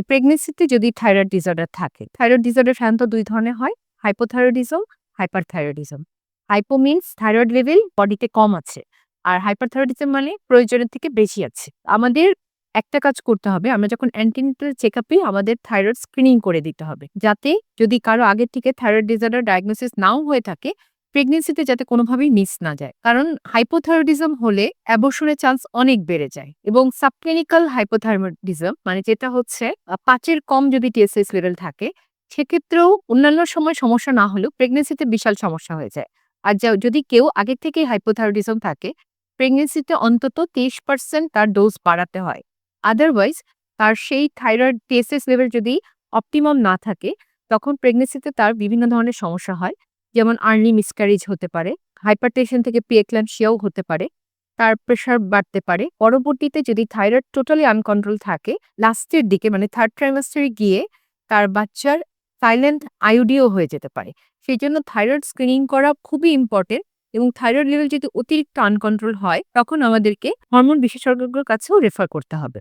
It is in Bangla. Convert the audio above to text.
যে প্রেগনেন্সিতে যদি থাইরয়েড ডিসঅর্ডার থাকে থাইরয়েড ডিসঅর্ডার সাধারণত দুই ধরনের হয় hypothyroidism hyperthyroidism hypo means thyroid level বডিতে কম আছে, আর হাইপারথাইরয়েডিজম মানে প্রয়োজনের থেকে বেশি আছে। আমাদের একটা কাজ করতে হবে, আমরা যখন অ্যান্টিনেটাল চেক আপে আমাদের থাইরয়েড স্ক্রিনিং করে দিতে হবে, যাতে যদি কারও আগের থেকে থাইরয়েড ডিসঅর্ডার ডায়াগনোসিস নাও হয়ে থাকে প্রেগনেন্সিতে যাতে কোনোভাবেই মিস না যায়। কারণ হাইপোথাইরয়েডিজম হলে অ্যাবর্শনের চান্স অনেক বেড়ে যায় এবং সাবক্লিনিক্যাল হাইপোথাইরয়েডিজম মানে যেটা হচ্ছে পাঁচের কম যদি টিএসএস লেভেল থাকে, সেক্ষেত্রেও অন্যান্য সময় সমস্যা না হলেও প্রেগনেন্সিতে বিশাল সমস্যা হয়ে যায়। আর যা- যদি কেউ আগে থেকেই হাইপোথাইরয়েডিজম থাকে প্রেগনেন্সিতে অন্তত তেইশ পার্সেন্ট তার ডোজ বাড়াতে হয়। আদারওয়াইজ তার সেই থাইরয়েড টিএসএস লেভেল যদি অপটিমাম না থাকে, তখন প্রেগনেন্সিতে তার বিভিন্ন ধরনের সমস্যা হয়। যেমন আর্লি মিসক্যারেজ হতে পারে হাইপারটেনশন থেকে প্রিএক্লাম্পসিয়াও হতে পারে, তার প্রেশার বাড়তে পারে। পরবর্তীতে যদি থাইরয়েড টোটালি আনকন্ট্রোল থাকে লাস্টের দিকে মানে থার্ড ট্রাইমাস্টারে গিয়ে তার বাচ্চার সাইলেন্ট আইওডিও হয়ে যেতে পারে। সেই জন্য থাইরয়েড স্ক্রিনিং করা খুবই ইম্পর্টেন্ট এবং থাইরয়েড লেভেল যদি অতিরিক্ত আনকন্ট্রোল হয়, তখন আমাদেরকে হরমোন বিশেষজ্ঞর কাছেও রেফার করতে হবে।